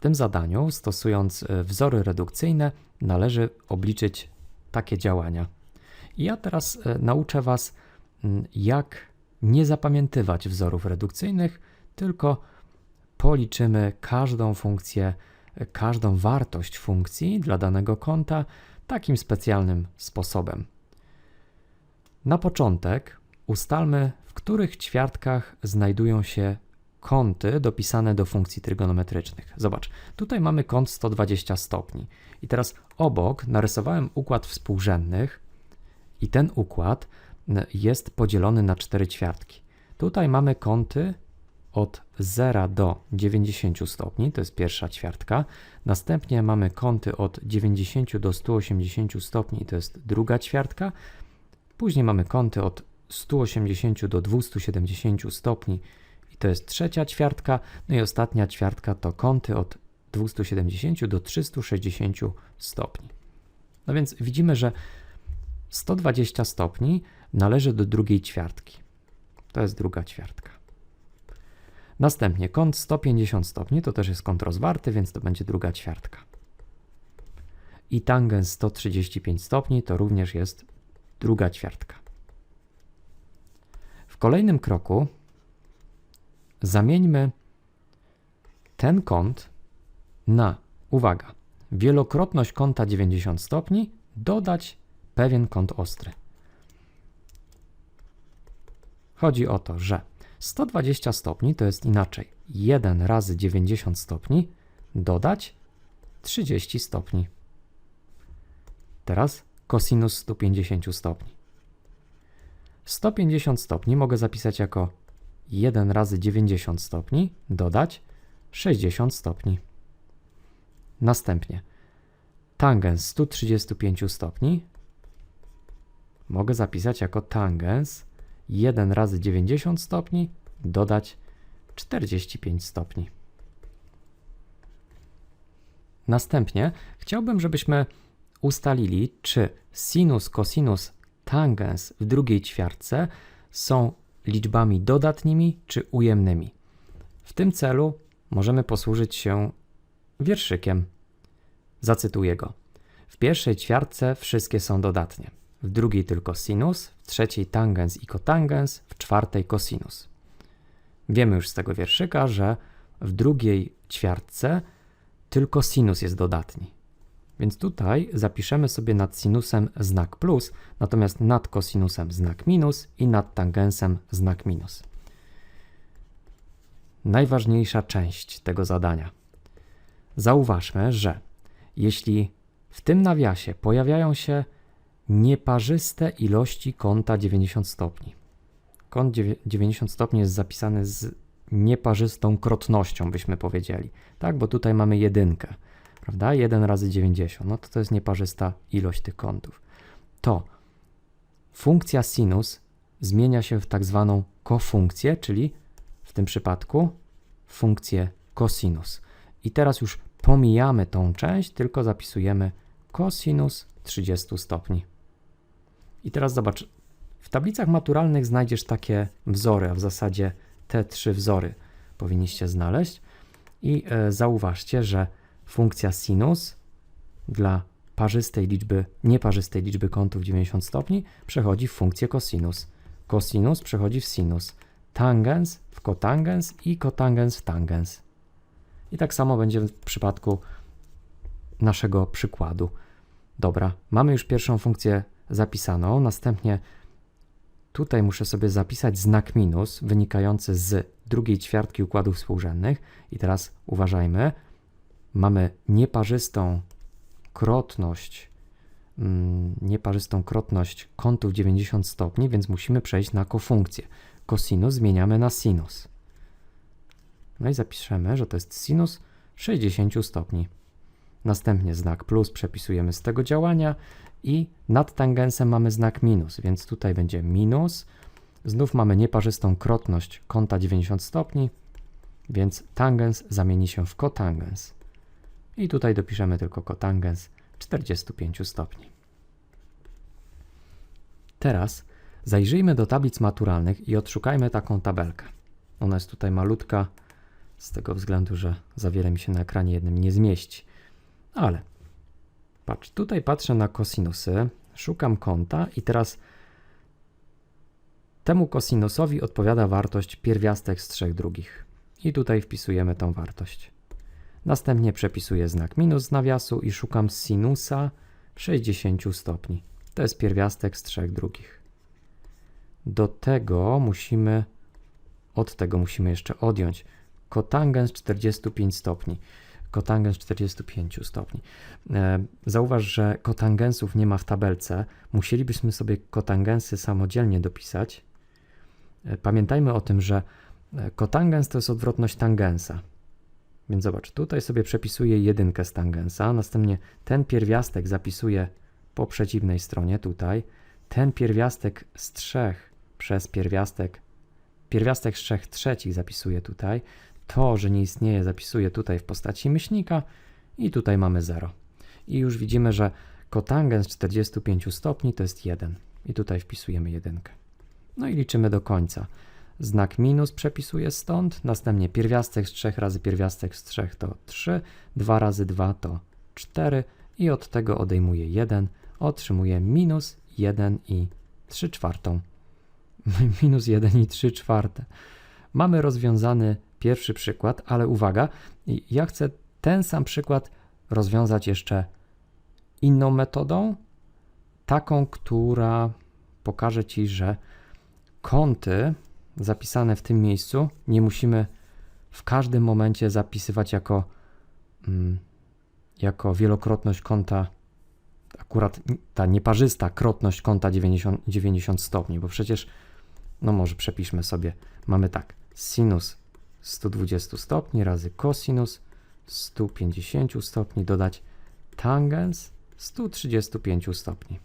tym zadaniu, stosując e, wzory redukcyjne, należy obliczyć takie działania. I ja teraz e, nauczę Was, jak nie zapamiętywać wzorów redukcyjnych, tylko policzymy każdą funkcję, e, każdą wartość funkcji dla danego kąta takim specjalnym sposobem. Na początek ustalmy, w których ćwiartkach znajdują się kąty dopisane do funkcji trygonometrycznych. Zobacz, tutaj mamy kąt 120 stopni. I teraz obok narysowałem układ współrzędnych i ten układ jest podzielony na cztery ćwiartki. Tutaj mamy kąty od 0 do 90 stopni, to jest pierwsza ćwiartka. Następnie mamy kąty od 90 do 180 stopni, to jest druga ćwiartka. Później mamy kąty od 180 do 270 stopni to jest trzecia ćwiartka. No i ostatnia ćwiartka to kąty od 270 do 360 stopni. No więc widzimy, że 120 stopni należy do drugiej ćwiartki. To jest druga ćwiartka. Następnie kąt 150 stopni to też jest kąt rozwarty, więc to będzie druga ćwiartka. I tangens 135 stopni to również jest druga ćwiartka. W kolejnym kroku zamieńmy ten kąt na, uwaga, wielokrotność kąta 90 stopni dodać pewien kąt ostry. Chodzi o to, że 120 stopni to jest inaczej 1 razy 90 stopni dodać 30 stopni. Teraz kosinus 150 stopni. 150 stopni mogę zapisać jako 1 razy 90 stopni dodać 60 stopni. Następnie tangens 135 stopni mogę zapisać jako tangens 1 razy 90 stopni dodać 45 stopni. Następnie chciałbym, żebyśmy ustalili, czy sinus, cosinus, tangens w drugiej ćwiartce są liczbami dodatnimi czy ujemnymi. W tym celu możemy posłużyć się wierszykiem. Zacytuję go. W pierwszej ćwiartce wszystkie są dodatnie, w drugiej tylko sinus, w trzeciej tangens i kotangens, w czwartej cosinus. Wiemy już z tego wierszyka, że w drugiej ćwiartce tylko sinus jest dodatni. Więc tutaj zapiszemy sobie nad sinusem znak plus, natomiast nad kosinusem znak minus i nad tangensem znak minus. Najważniejsza część tego zadania. Zauważmy, że jeśli w tym nawiasie pojawiają się nieparzyste ilości kąta 90 stopni, kąt 90 stopni jest zapisany z nieparzystą krotnością, byśmy powiedzieli, tak, bo tutaj mamy jedynkę prawda? 1 razy 90, no to to jest nieparzysta ilość tych kątów. To funkcja sinus zmienia się w tak zwaną kofunkcję, czyli w tym przypadku funkcję cosinus. I teraz już pomijamy tą część, tylko zapisujemy cosinus 30 stopni. I teraz zobacz, w tablicach maturalnych znajdziesz takie wzory, a w zasadzie te trzy wzory powinniście znaleźć. I e, zauważcie, że funkcja sinus dla parzystej liczby, nieparzystej liczby kątów 90 stopni przechodzi w funkcję cosinus. Cosinus przechodzi w sinus. Tangens w kotangens i kotangens w tangens. I tak samo będzie w przypadku naszego przykładu. Dobra, mamy już pierwszą funkcję zapisaną, następnie tutaj muszę sobie zapisać znak minus wynikający z drugiej ćwiartki układów współrzędnych i teraz uważajmy, mamy nieparzystą krotność, mm, nieparzystą krotność kątów 90 stopni, więc musimy przejść na kofunkcję. Kosinus zmieniamy na sinus. No i zapiszemy, że to jest sinus 60 stopni. Następnie znak plus przepisujemy z tego działania i nad tangensem mamy znak minus, więc tutaj będzie minus. Znów mamy nieparzystą krotność kąta 90 stopni, więc tangens zamieni się w kotangens. I tutaj dopiszemy tylko kotangens 45 stopni. Teraz zajrzyjmy do tablic maturalnych i odszukajmy taką tabelkę. Ona jest tutaj malutka, z tego względu, że za wiele mi się na ekranie jednym nie zmieści. Ale patrz, tutaj patrzę na kosinusy, szukam kąta i teraz temu kosinusowi odpowiada wartość pierwiastek z 3 drugich. I tutaj wpisujemy tą wartość. Następnie przepisuję znak minus z nawiasu i szukam sinusa 60 stopni. To jest pierwiastek z 3 drugich. Do tego musimy, od tego musimy jeszcze odjąć kotangens 45 stopni. Kotangens 45 stopni. E, Zauważ, że kotangensów nie ma w tabelce. Musielibyśmy sobie kotangensy samodzielnie dopisać. E, Pamiętajmy o tym, że e, kotangens to jest odwrotność tangensa. Więc zobacz, tutaj sobie przepisuję jedynkę z tangensa, następnie ten pierwiastek zapisuję po przeciwnej stronie tutaj, ten pierwiastek z 3 przez pierwiastek, pierwiastek z 3 trzecich zapisuję tutaj, to, że nie istnieje zapisuję tutaj w postaci myślnika i tutaj mamy 0. I już widzimy, że kotangens 45 stopni to jest 1 i tutaj wpisujemy jedynkę. No i liczymy do końca. Znak minus przepisuję stąd, następnie pierwiastek z 3 razy pierwiastek z 3 to 3, 2 razy 2 to 4 i od tego odejmuję 1, otrzymuję minus 1 i 3 czwartą. minus 1 i 3 czwarte. Mamy rozwiązany pierwszy przykład, ale uwaga, ja chcę ten sam przykład rozwiązać jeszcze inną metodą, taką, która pokaże Ci, że kąty zapisane w tym miejscu nie musimy w każdym momencie zapisywać jako, mm, jako wielokrotność kąta, akurat ta nieparzysta krotność kąta 90, 90 stopni, bo przecież, no może przepiszmy sobie, mamy tak, sinus 120 stopni razy cosinus 150 stopni dodać tangens 135 stopni.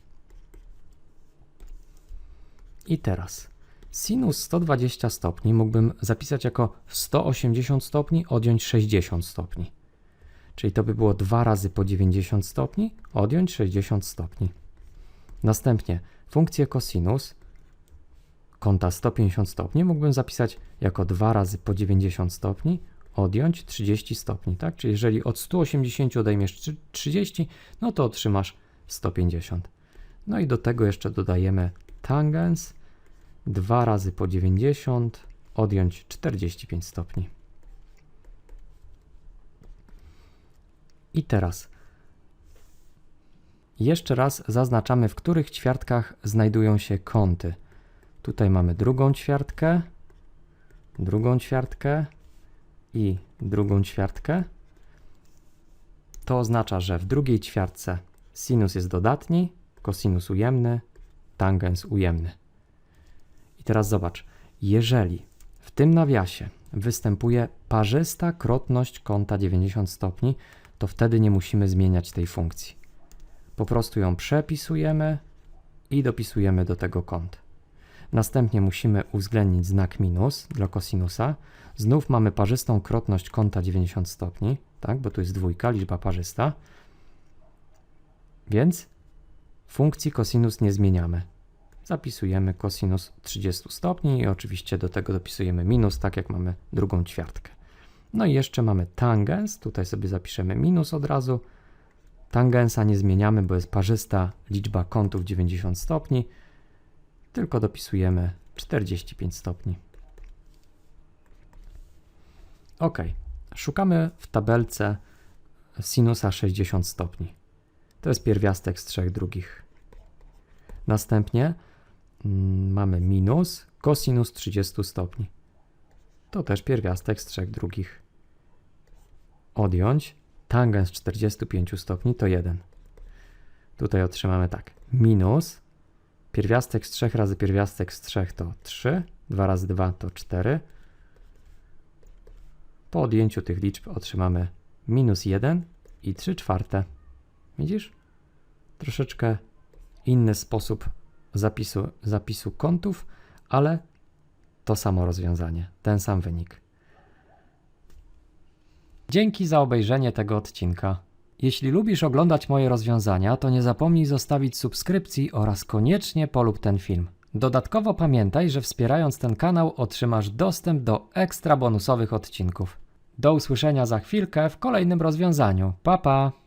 I teraz sinus 120 stopni mógłbym zapisać jako 180 stopni odjąć 60 stopni. Czyli to by było 2 razy po 90 stopni odjąć 60 stopni. Następnie funkcję cosinus kąta 150 stopni mógłbym zapisać jako 2 razy po 90 stopni odjąć 30 stopni, tak? Czyli jeżeli od 180 odejmiesz 30, no to otrzymasz 150. No i do tego jeszcze dodajemy tangens 2 razy po 90 odjąć 45 stopni. I teraz jeszcze raz zaznaczamy, w których ćwiartkach znajdują się kąty. Tutaj mamy drugą ćwiartkę, drugą ćwiartkę i drugą ćwiartkę. To oznacza, że w drugiej ćwiartce sinus jest dodatni, kosinus ujemny, tangens ujemny. Teraz zobacz, jeżeli w tym nawiasie występuje parzysta krotność kąta 90 stopni, to wtedy nie musimy zmieniać tej funkcji. Po prostu ją przepisujemy i dopisujemy do tego kąta. Następnie musimy uwzględnić znak minus dla kosinusa. Znów mamy parzystą krotność kąta 90 stopni, tak, bo tu jest dwójka, liczba parzysta. Więc funkcji kosinus nie zmieniamy. Zapisujemy kosinus 30 stopni i oczywiście do tego dopisujemy minus, tak jak mamy drugą ćwiartkę. No i jeszcze mamy tangens, tutaj sobie zapiszemy minus od razu. Tangensa nie zmieniamy, bo jest parzysta liczba kątów 90 stopni, tylko dopisujemy 45 stopni. Ok, szukamy w tabelce sinusa 60 stopni. To jest pierwiastek z trzech drugich. Następnie mamy minus cosinus 30 stopni. To też pierwiastek z trzech drugich. Odjąć tangens 45 stopni to 1. Tutaj otrzymamy tak. Minus pierwiastek z 3 razy pierwiastek z 3 to 3. 2 razy 2 to 4. Po odjęciu tych liczb otrzymamy minus 1 i 3 czwarte. Widzisz? Troszeczkę inny sposób zapisu, zapisu kątów, ale to samo rozwiązanie, ten sam wynik. Dzięki za obejrzenie tego odcinka. Jeśli lubisz oglądać moje rozwiązania, to nie zapomnij zostawić subskrypcji oraz koniecznie polub ten film. Dodatkowo pamiętaj, że wspierając ten kanał otrzymasz dostęp do ekstra bonusowych odcinków. Do usłyszenia za chwilkę w kolejnym rozwiązaniu. Pa pa!